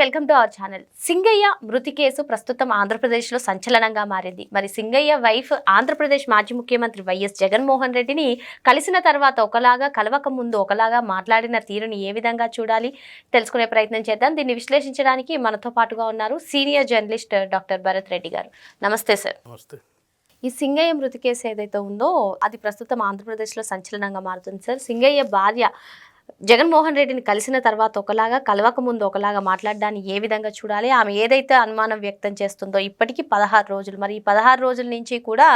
Welcome to our channel. Singayya మృతి case ప్రస్తుతం ఆంధ్రప్రదేశ్లో సంచలనంగా మారింది. మరి సింగయ్య వైఫ్ ఆంధ్రప్రదేశ్ మాజీ ముఖ్యమంత్రి వైఎస్ జగన్మోహన్ రెడ్డిని కలిసిన తర్వాత ఒకలాగా కలవక ముందు ఒకలాగా మాట్లాడిన తీరుని ఏ విధంగా చూడాలి? తెలుసుకునే ప్రయత్నం చేద్దాం. దీన్ని విశ్లేషించడానికి మనతో పాటుగా ఉన్నారు senior journalist doctor Bharat Reddy గారు. నమస్తే సార్. నమస్తే. ఈ సింగయ్య మృతి కేసు ఏదైతే ఉందో అది ప్రస్తుతం ఆంధ్రప్రదేశ్లో సంచలనంగా మారుతుంది సార్. సింగయ్య భార్య జగన్మోహన్ రెడ్డిని కలిసిన తర్వాత ఒకలాగా కలవక ముందు ఒకలాగా మాట్లాడడాన్ని ఏ విధంగా చూడాలి? ఆమె ఏదైతే అనుమానం వ్యక్తం చేస్తుందో ఇప్పటికీ పదహారు రోజులు. మరి ఈ పదహారు రోజుల నుంచి కూడా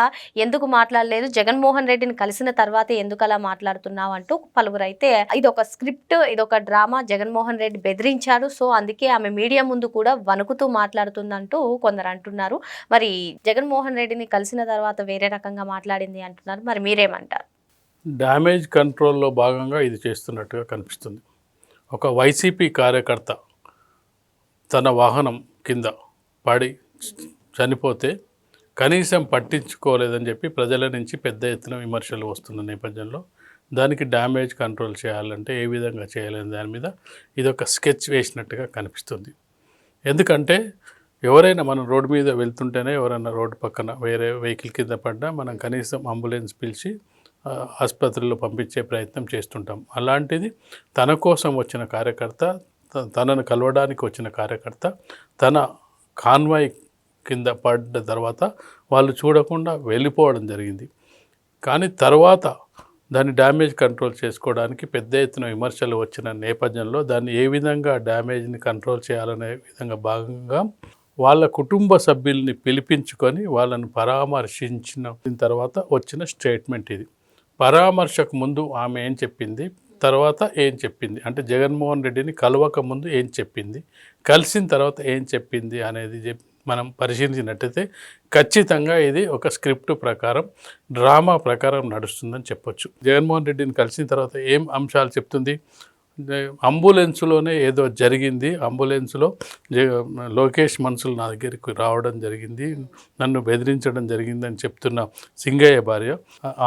ఎందుకు మాట్లాడలేదు? జగన్మోహన్ రెడ్డిని కలిసిన తర్వాతే ఎందుకు అలా మాట్లాడుతున్నావు అంటూ పలువురు అయితే ఇది ఒక స్క్రిప్ట్ ఇది ఒక డ్రామా జగన్మోహన్ రెడ్డి బెదిరించాడు. సో అందుకే ఆమె మీడియా ముందు కూడా వణుకుతూ మాట్లాడుతుందంటూ కొందరు అంటున్నారు. మరి జగన్మోహన్ రెడ్డిని కలిసిన తర్వాత వేరే రకంగా మాట్లాడింది అంటున్నారు. మరి మీరేమంటారు? డ్యామేజ్ కంట్రోల్లో భాగంగా ఇది చేస్తున్నట్టుగా కనిపిస్తుంది. ఒక వైసీపీ కార్యకర్త తన వాహనం కింద పడి చనిపోతే కనీసం పట్టించుకోలేదని చెప్పి ప్రజల నుంచి పెద్ద ఎత్తున విమర్శలు వస్తున్న నేపథ్యంలో దానికి డ్యామేజ్ కంట్రోల్ చేయాలంటే ఏ విధంగా చేయాలని దాని మీద ఇదొక స్కెచ్ వేసినట్టుగా కనిపిస్తుంది. ఎందుకంటే ఎవరైనా మనం రోడ్డు మీద వెళ్తుంటేనే ఎవరైనా రోడ్డు పక్కన వేరే వెహికల్ కింద పడ్డా మనం కనీసం అంబులెన్స్ పిలిచి ఆసుపత్రిలో పంపించే ప్రయత్నం చేస్తుంటాం. అలాంటిది తన కోసం వచ్చిన కార్యకర్త తనను కలవడానికి వచ్చిన కార్యకర్త తన కాన్వాయ్ కింద పడ్డ తర్వాత వాళ్ళు చూడకుండా వెళ్ళిపోవడం జరిగింది. కానీ తర్వాత దాన్ని డ్యామేజ్ కంట్రోల్ చేసుకోవడానికి పెద్ద ఎత్తున విమర్శలు వచ్చిన నేపథ్యంలో దాన్ని ఏ విధంగా డ్యామేజ్ని కంట్రోల్ చేయాలనే విధంగా భాగంగా వాళ్ళ కుటుంబ సభ్యుల్ని పిలిపించుకొని వాళ్ళని పరామర్శించిన తర్వాత వచ్చిన స్టేట్మెంట్ ఇది. పరామర్శకు ముందు ఆమె ఏం చెప్పింది? తర్వాత ఏం చెప్పింది? అంటే జగన్మోహన్ రెడ్డిని కలవక ముందు ఏం చెప్పింది? కలిసిన తర్వాత ఏం చెప్పింది అనేది చెప్ మనం పరిశీలించినట్టయితే ఖచ్చితంగా ఇది ఒక స్క్రిప్ట్ ప్రకారం డ్రామా ప్రకారం నడుస్తుందని చెప్పొచ్చు. జగన్మోహన్ రెడ్డిని కలిసిన తర్వాత ఏం అంశాలు చెప్తుంది? అంబులెన్స్లోనే ఏదో జరిగింది. అంబులెన్స్లో లోకేష్ మనుషులు నా దగ్గరికి రావడం జరిగింది. నన్ను బెదిరించడం జరిగిందని చెప్తున్న సింగయ్య భార్య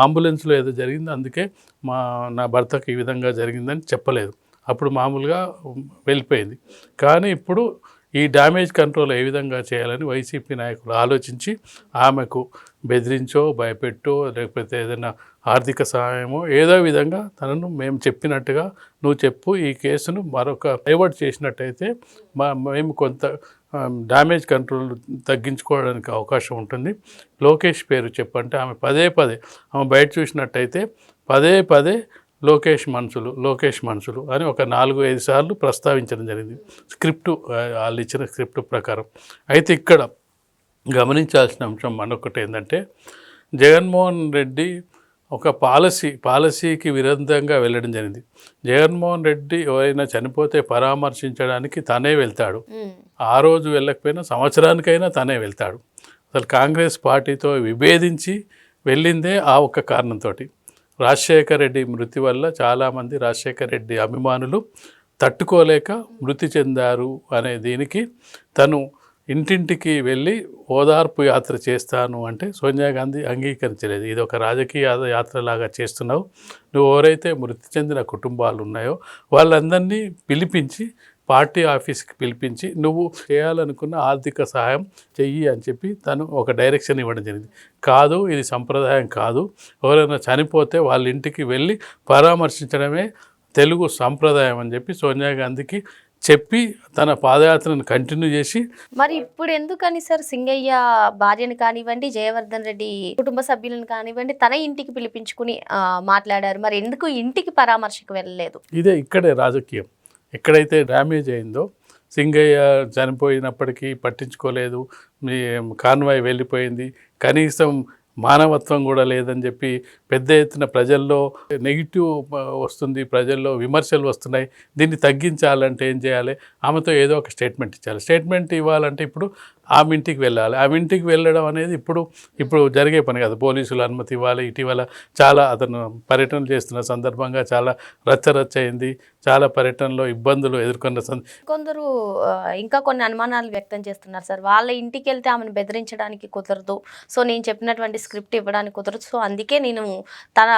అంబులెన్స్లో ఏదో జరిగింది. అందుకే మా నా భర్తకు ఈ విధంగా జరిగిందని చెప్పలేదు. అప్పుడు మామూలుగా వెళ్ళిపోయింది. కానీ ఇప్పుడు ఈ డ్యామేజ్ కంట్రోల్ ఏ విధంగా చేయాలని వైసీపీ నాయకులు ఆలోచించి ఆమెకు బెదిరించో భయపెట్టో లేకపోతే ఏదైనా ఆర్థిక సహాయమో ఏదో విధంగా తనను మేము చెప్పినట్టుగా నువ్వు చెప్పు ఈ కేసును మరొక డైవర్ట్ చేసినట్టయితే మా మేము కొంత డ్యామేజ్ కంట్రోల్ తగ్గించుకోవడానికి అవకాశం ఉంటుంది. లోకేష్ పేరు చెప్పంటే ఆమె పదే పదే ఆమె బయట చూసినట్టయితే పదే పదే లోకేష్ మనుషులు లోకేష్ మనుషులు అని ఒక నాలుగు ఐదు సార్లు ప్రస్తావించడం జరిగింది. స్క్రిప్టు వాళ్ళు ఇచ్చిన స్క్రిప్ట్ ప్రకారం. అయితే ఇక్కడ గమనించాల్సిన అంశం మనొకటి ఏంటంటే జగన్మోహన్ రెడ్డి ఒక పాలసీ పాలసీకి విరుద్ధంగా వెళ్ళడం జరిగింది. జగన్మోహన్ రెడ్డి ఎవరైనా చనిపోతే పరామర్శించడానికి తనే వెళ్తాడు. ఆ రోజు వెళ్ళకపోయినా సంవత్సరానికైనా తనే వెళ్తాడు. అసలు కాంగ్రెస్ పార్టీతో విభేదించి వెళ్ళిందే ఆ ఒక్క కారణంతో రాజశేఖర రెడ్డి మృతి వల్ల చాలామంది రాజశేఖర రెడ్డి అభిమానులు తట్టుకోలేక మృతి చెందారు అనే దీనికి తను ఇంటింటికి వెళ్ళి ఓదార్పు యాత్ర చేస్తాను అంటే సోనియా గాంధీ అంగీకరించలేదు. ఇది ఒక రాజకీయ యాత్రలాగా చేస్తున్నావు. నువ్వు ఎవరైతే మృతి చెందిన కుటుంబాలు ఉన్నాయో వాళ్ళందరినీ పిలిపించి పార్టీ ఆఫీస్కి పిలిపించి నువ్వు చేయాలనుకున్న ఆర్థిక సహాయం చెయ్యి అని చెప్పి తను ఒక డైరెక్షన్ ఇవ్వడం జరిగింది. కాదు ఇది సంప్రదాయం కాదు. ఎవరైనా చనిపోతే వాళ్ళ ఇంటికి వెళ్ళి పరామర్శించడమే తెలుగు సంప్రదాయం అని చెప్పి సోనియా గాంధీకి చెప్పి తన పాదయాత్రను కంటిన్యూ చేసి మరి ఇప్పుడు ఎందుకని సార్ సింగయ్య భార్యను కానివ్వండి జయవర్ధన్ రెడ్డి కుటుంబ సభ్యులను కానివ్వండి తన ఇంటికి పిలిపించుకుని మాట్లాడారు. మరి ఎందుకు ఇంటికి పరామర్శకు వెళ్ళలేదు? ఇదే ఇక్కడే రాజకీయం. ఎక్కడైతే డ్యామేజ్ అయిందో సింగయ్య చనిపోయినప్పటికీ పట్టించుకోలేదు మీ కాన్వాయ్ వెళ్ళిపోయింది. కనీసం మానవత్వం కూడా లేదని చెప్పి పెద్ద ఎత్తున ప్రజల్లో నెగిటివ్ వస్తుంది. ప్రజల్లో విమర్శలు వస్తున్నాయి. దీన్ని తగ్గించాలంటే ఏం చేయాలి? ఆమెతో ఏదో ఒక స్టేట్మెంట్ ఇచ్చాలి. స్టేట్మెంట్ ఇవ్వాలంటే ఇప్పుడు ఆమె ఇంటికి వెళ్ళాలి. ఆమె ఇంటికి వెళ్ళడం అనేది ఇప్పుడు ఇప్పుడు జరిగే పని కాదు. పోలీసులు అనుమతి ఇవ్వాలి. ఇటీవల చాలా అతను పర్యటన చేస్తున్న సందర్భంగా చాలా రచ్చరచ్చ అయింది. చాలా పర్యటనలో ఇబ్బందులు ఎదుర్కొన్న సం కొందరు ఇంకా కొన్ని అనుమానాలు వ్యక్తం చేస్తున్నారు సార్. వాళ్ళ ఇంటికి వెళ్తే ఆమెను బెదిరించడానికి కుదరదు. సో నేను చెప్పినటువంటి స్క్రిప్ట్ ఇవ్వడానికి కుదరదు. సో అందుకే నేను తన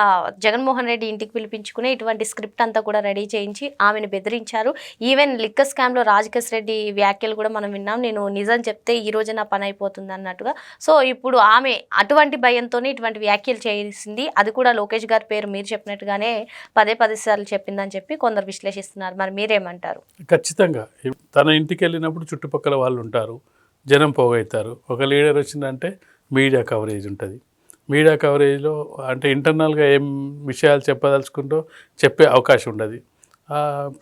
జగన్మోహన్ రెడ్డి ఇంటికి పిలిపించుకుని ఇటువంటి స్క్రిప్ట్ అంతా కూడా రెడీ చేయించి ఆమెను బెదిరించారు. ఈవెన్ లిక్కర్ స్కామ్లో రాజకేశ్ రెడ్డి వ్యాఖ్యలు కూడా మనం విన్నాం. నేను నిజం చెప్తే ఈ రోజు నా పని అయిపోతుంది అన్నట్టుగా. సో ఇప్పుడు ఆమె అటువంటి భయంతోనే ఇటువంటి వ్యాఖ్యలు చేసింది. అది కూడా లోకేష్ గారి పేరు మీరు చెప్పినట్టుగానే పదే పదే సార్లు చెప్పిందని చెప్పి కొందరు విశ్లేషిస్తున్నారు. మరి మీరేమంటారు? ఖచ్చితంగా. తన ఇంటికి వెళ్ళినప్పుడు చుట్టుపక్కల వాళ్ళు ఉంటారు. జనం పోగవుతారు ఒక లీడర్ వచ్చిందంటే మీడియా కవరేజ్ ఉంటుంది. మీడియా కవరేజ్లో అంటే ఇంటర్నల్గా ఏం విషయాలు చెప్పదలుచుకుంటో చెప్పే అవకాశం ఉండదు.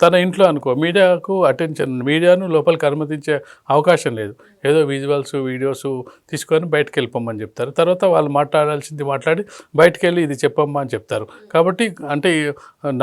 తన ఇంట్లో అనుకో మీడియాకు అటెన్షన్ మీడియాను లోపలికి అనుమతించే అవకాశం లేదు. ఏదో విజువల్స్ వీడియోస్ తీసుకొని బయటకు వెళ్ళిపోమని చెప్తారు. తర్వాత వాళ్ళు మాట్లాడాల్సింది మాట్లాడి బయటకు వెళ్ళి ఇది చెప్పమ్మా అని చెప్తారు. కాబట్టి అంటే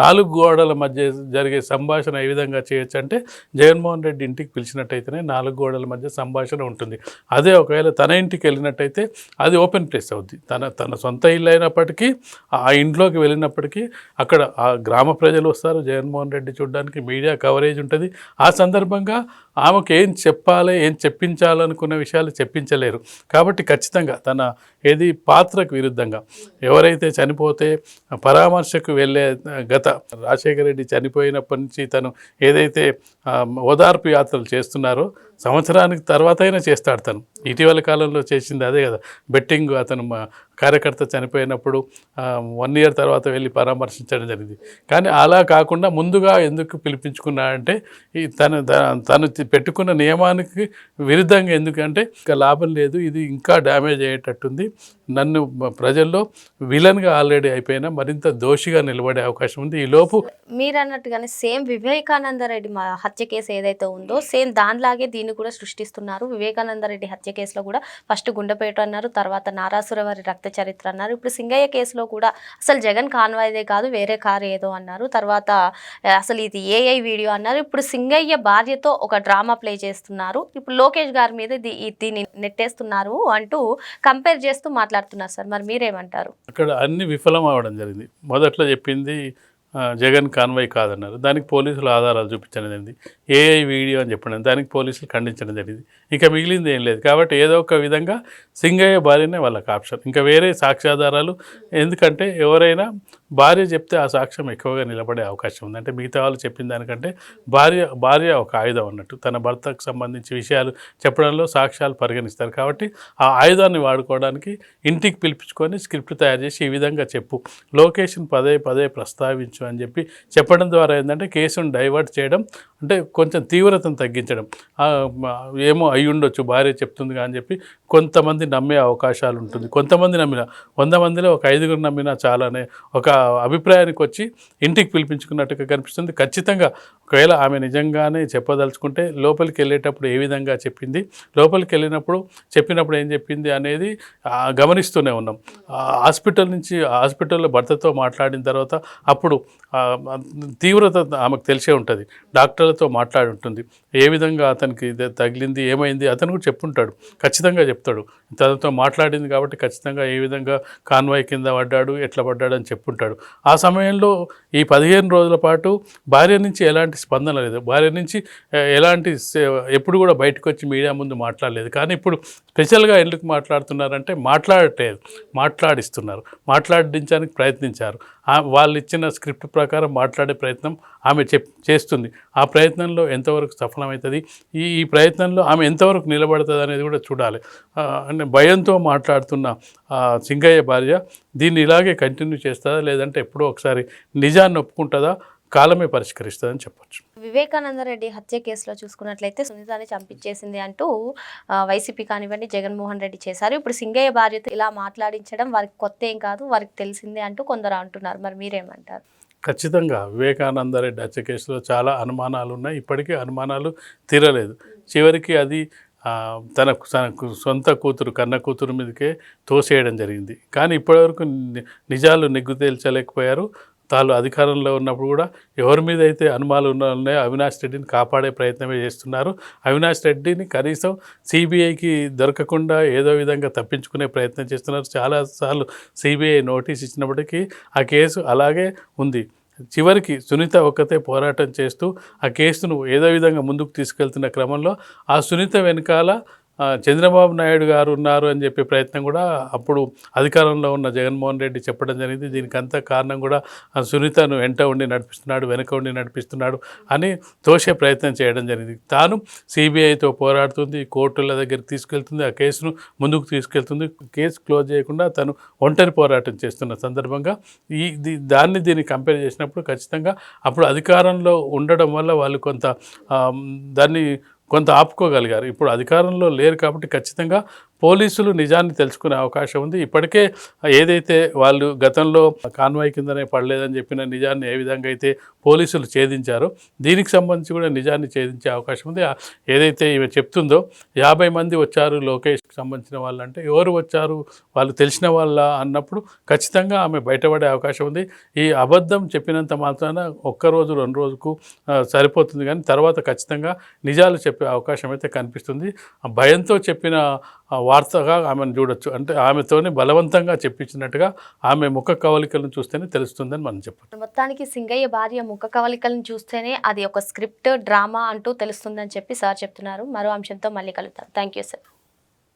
నాలుగు గోడల మధ్య జరిగే సంభాషణ ఏ విధంగా చేయొచ్చు అంటే జగన్మోహన్ రెడ్డి ఇంటికి పిలిచినట్టయితేనే నాలుగు గోడల మధ్య సంభాషణ ఉంటుంది. అదే ఒకవేళ తన ఇంటికి వెళ్ళినట్టయితే అది ఓపెన్ ప్లేస్ అవుద్ది. తన తన సొంత ఇల్లు అయినప్పటికీ ఆ ఇంట్లోకి వెళ్ళినప్పటికీ అక్కడ ఆ గ్రామ ప్రజలు వస్తారు జగన్మోహన్ రెడ్డి చూడడానికి మీడియా కవరేజ్ ఉంటుంది. ఆ సందర్భంగా ఆమెకు ఏం చెప్పాలి ఏం చెప్పించాలనుకున్న విషయాలు చెప్పించలేరు. కాబట్టి ఖచ్చితంగా తన ఏది పాత్రకు విరుద్ధంగా ఎవరైతే చనిపోతే పరామర్శకు వెళ్ళే గత రాజశేఖర రెడ్డి చనిపోయినప్పటి నుంచి తను ఏదైతే ఓదార్పు యాత్రలు చేస్తున్నారో సంవత్సరానికి తర్వాత అయినా చేస్తాడు తను. ఇటీవల కాలంలో చేసింది అదే కదా. బెట్టింగ్ అతను కార్యకర్త చనిపోయినప్పుడు వన్ ఇయర్ తర్వాత వెళ్ళి పరామర్శించడం జరిగింది. కానీ అలా కాకుండా ముందుగా ఎందుకు పిలిపించుకున్నాడంటే ఈ తను తను పెట్టుకున్న నియమానికి విరుద్ధంగా ఎందుకంటే ఇంకా లాభం లేదు ఇది ఇంకా డ్యామేజ్ అయ్యేటట్టుంది. నన్ను ప్రజల్లో విలన్గా ఆల్రెడీ అయిపోయినా మరింత దోషిగా నిలబడే అవకాశం ఉంది. ఈ లోపు మీరు అన్నట్టుగానే సేమ్ వివేకానంద రెడ్డి మా హత్య కేసు ఏదైతే ఉందో సేమ్ దానిలాగే దీన్ని కూడా సృష్టిస్తున్నారు. వివేకానంద రెడ్డి హత్య కేసులో కూడా ఫస్ట్ గుండెపేట అన్నారు తర్వాత నారాసురవారి రక్త చరిత్ర అన్నారు. ఇప్పుడు సింగయ్య కేసులో కూడా అసలు జగన్ కాన్వాయిదే కాదు వేరే కారు ఏదో అన్నారు. తర్వాత అసలు ఇది ఏఐ వీడియో అన్నారు. ఇప్పుడు సింగయ్య భార్యతో ఒక డ్రామా ప్లే చేస్తున్నారు. ఇప్పుడు లోకేష్ గారి మీద దీన్ని నెట్టేస్తున్నారు అంటూ కంపేర్ చేస్తూ మాట్లాడుతున్నారు సార్. మరి మీరేమంటారు? అక్కడ అన్ని విఫలం అవడం జరిగింది. మొదట్లో చెప్పింది జగన్ కాన్వాయ్ కాదన్నారు. దానికి పోలీసులు ఆధారాలు చూపించడం జరిగింది. ఏఐ వీడియో అని చెప్పడం దానికి పోలీసులు ఖండించడం జరిగింది. ఇంకా మిగిలింది ఏం లేదు. కాబట్టి ఏదో ఒక విధంగా సింగయ్య భార్యనే వాళ్ళకి ఆప్షన్ ఇంకా వేరే సాక్ష్యాధారాలు ఎందుకంటే ఎవరైనా భార్య చెప్తే ఆ సాక్ష్యం ఎక్కువగా నిలబడే అవకాశం ఉంది. అంటే మిగతా వాళ్ళు చెప్పిన దానికంటే భార్య భార్య ఒక ఆయుధం అన్నట్టు. తన భర్తకు సంబంధించి విషయాలు చెప్పడంలో సాక్ష్యాలు పరిగణిస్తారు. కాబట్టి ఆ ఆయుధాన్ని వాడుకోవడానికి ఇంటికి పిలిపించుకొని స్క్రిప్ట్ తయారు చేసి ఈ విధంగా చెప్పు. లొకేషన్ పదే పదే ప్రస్తావించు. అని చెప్పి చెప్పడం ద్వారా ఏంటంటే కేసును డైవర్ట్ చేయడం అంటే కొంచెం తీవ్రతను తగ్గించడం. ఏమో అయి ఉండొచ్చు భార్య చెప్తుంది అని చెప్పి కొంతమంది నమ్మే అవకాశాలు ఉంటుంది. కొంతమంది నమ్మిన వంద మందిలో ఒక ఐదుగురు నమ్మినా చాలానే ఒక అభిప్రాయానికి వచ్చి ఇంటికి పిలిపించుకున్నట్టుగా కనిపిస్తుంది. ఖచ్చితంగా ఒకవేళ ఆమె నిజంగానే చెప్పదలుచుకుంటే లోపలికి వెళ్ళేటప్పుడు ఏ విధంగా చెప్పింది లోపలికి వెళ్ళినప్పుడు చెప్పినప్పుడు ఏం చెప్పింది అనేది గమనిస్తూనే ఉన్నాం. హాస్పిటల్ నుంచి హాస్పిటల్లో భర్తతో మాట్లాడిన తర్వాత అప్పుడు తీవ్రత ఆమెకు తెలిసే ఉంటుంది. డాక్టర్లతో మాట్లాడి ఉంటుంది. ఏ విధంగా అతనికి తగిలింది ఏమైంది అతను కూడా చెప్పుంటాడు. ఖచ్చితంగా చెప్తాడు. తనతో మాట్లాడింది కాబట్టి ఖచ్చితంగా ఏ విధంగా కాన్వాయ్ కింద పడ్డాడు ఎట్లా పడ్డాడు అని చెప్పుంటాడు. ఆ సమయంలో ఈ పదిహేను రోజుల పాటు భార్య నుంచి ఎలాంటి స్పందన లేదు. భార్య నుంచి ఎలాంటి ఎప్పుడు కూడా బయటకు వచ్చి మీడియా ముందు మాట్లాడలేదు. కానీ ఇప్పుడు స్పెషల్గా ఎందుకు మాట్లాడుతున్నారంటే మాట్లాడట్లేదు. మాట్లాడిస్తున్నారు. మాట్లాడించడానికి ప్రయత్నించారు. వాళ్ళు ఇచ్చిన స్క్రిప్ట్ ప్రకారం మాట్లాడే ప్రయత్నం ఆమె చెప్ చేస్తుంది. ఆ ప్రయత్నంలో ఎంతవరకు సఫలమవుతుంది ఈ ఈ ప్రయత్నంలో ఆమె ఎంతవరకు నిలబడుతుంది అనేది కూడా చూడాలి. అంటే భయంతో మాట్లాడుతున్న సింగయ్య భార్య దీన్ని ఇలాగే కంటిన్యూ చేస్తుందా? లేదంటే ఎప్పుడో ఒకసారి నిజాన్ని ఒప్పుకుంటుందా? కాలమే పరిష్కరిస్తుందని చెప్పొచ్చు. వివేకానంద రెడ్డి హత్య కేసులో చూసుకున్నట్లయితే సునీతాని చంపించేసింది అంటూ వైసీపీ కానివ్వండి జగన్మోహన్ రెడ్డి చేశారు. ఇప్పుడు సింగయ్య భార్యతో ఇలా మాట్లాడించడం వారికి కొత్త ఏం కాదు వారికి తెలిసిందే అంటూ కొందరు అంటున్నారు. మరి మీరేమంటారు? ఖచ్చితంగా వివేకానంద రెడ్డి హత్య కేసులో చాలా అనుమానాలు ఉన్నాయి ఇప్పటికీ అనుమానాలు తీరలేదు. చివరికి అది తన తన సొంత కూతురు కన్న కూతురు మీదకే తోసేయడం జరిగింది. కానీ ఇప్పటివరకు నిజాలు నిగ్గు తేల్చలేకపోయారు. తాను అధికారంలో ఉన్నప్పుడు కూడా ఎవరి మీద అయితే అనుమానాలు ఉన్నాయో అవినాష్ రెడ్డిని కాపాడే ప్రయత్నమే చేస్తున్నారు. అవినాష్ రెడ్డిని కనీసం సిబిఐకి దొరకకుండా ఏదో విధంగా తప్పించుకునే ప్రయత్నం చేస్తున్నారు. చాలాసార్లు సిబిఐ నోటీస్ ఇచ్చినప్పటికీ ఆ కేసు అలాగే ఉంది. చివరికి సునీత ఒక్కతే పోరాటం చేస్తూ ఆ కేసును ఏదో విధంగా ముందుకు తీసుకెళ్తున్న క్రమంలో ఆ సునీత వెనకాల చంద్రబాబు నాయుడు గారు ఉన్నారు అని చెప్పే ప్రయత్నం కూడా అప్పుడు అధికారంలో ఉన్న జగన్మోహన్ రెడ్డి చెప్పడం జరిగింది. దీనికంతా కారణం కూడా సునీతను వెంట ఉండి నడిపిస్తున్నాడు వెనక ఉండి నడిపిస్తున్నాడు అని తోసే ప్రయత్నం చేయడం జరిగింది. తాను సిబిఐతో పోరాడుతుంది కోర్టుల దగ్గరికి తీసుకెళ్తుంది ఆ కేసును ముందుకు తీసుకెళ్తుంది. కేసు క్లోజ్ చేయకుండా తను ఒంటరి పోరాటం చేస్తున్న సందర్భంగా ఈ దీ- దాన్ని దీన్ని కంపేర్ చేసినప్పుడు ఖచ్చితంగా అప్పుడు అధికారంలో ఉండడం వల్ల వాళ్ళు కొంత దాన్ని కొంత ఆపుకోగలిగారు. ఇప్పుడు అధికారంలో లేరు కాబట్టి ఖచ్చితంగా పోలీసులు నిజాన్ని తెలుసుకునే అవకాశం ఉంది. ఇప్పటికే ఏదైతే వాళ్ళు గతంలో కాన్వాయ్ కిందనే పడలేదని చెప్పిన నిజాన్ని ఏ విధంగా అయితే పోలీసులు ఛేదించారో దీనికి సంబంధించి కూడా నిజాన్ని ఛేదించే అవకాశం ఉంది. ఏదైతే ఈమె చెప్తుందో యాభై మంది వచ్చారు లోకేష్కి సంబంధించిన వాళ్ళు అంటే ఎవరు వచ్చారు వాళ్ళు తెలిసిన వాళ్ళ అన్నప్పుడు ఖచ్చితంగా ఆమె బయటపడే అవకాశం ఉంది. ఈ అబద్ధం చెప్పినంత మాత్రాన ఒక్క రోజు రెండు రోజుకు సరిపోతుంది కానీ తర్వాత ఖచ్చితంగా నిజాలు చెప్పే అవకాశం అయితే కనిపిస్తుంది. భయంతో చెప్పిన వార్తగా ఆమెను చూడొచ్చు. అంటే ఆమెతోనే బలవంతంగా చెప్పించినట్టుగా ఆమె ముఖ కవలికలను చూస్తేనే తెలుస్తుందని మనం చెప్పచ్చు. మొత్తానికి సింగయ్య భార్య ముఖ కవలికలను చూస్తేనే అది ఒక స్క్రిప్ట్ డ్రామా అంటూ తెలుస్తుందని చెప్పి సార్ చెప్తున్నారు. మరో అంశంతో మళ్ళీ కలుద్దాం. Thank you sir.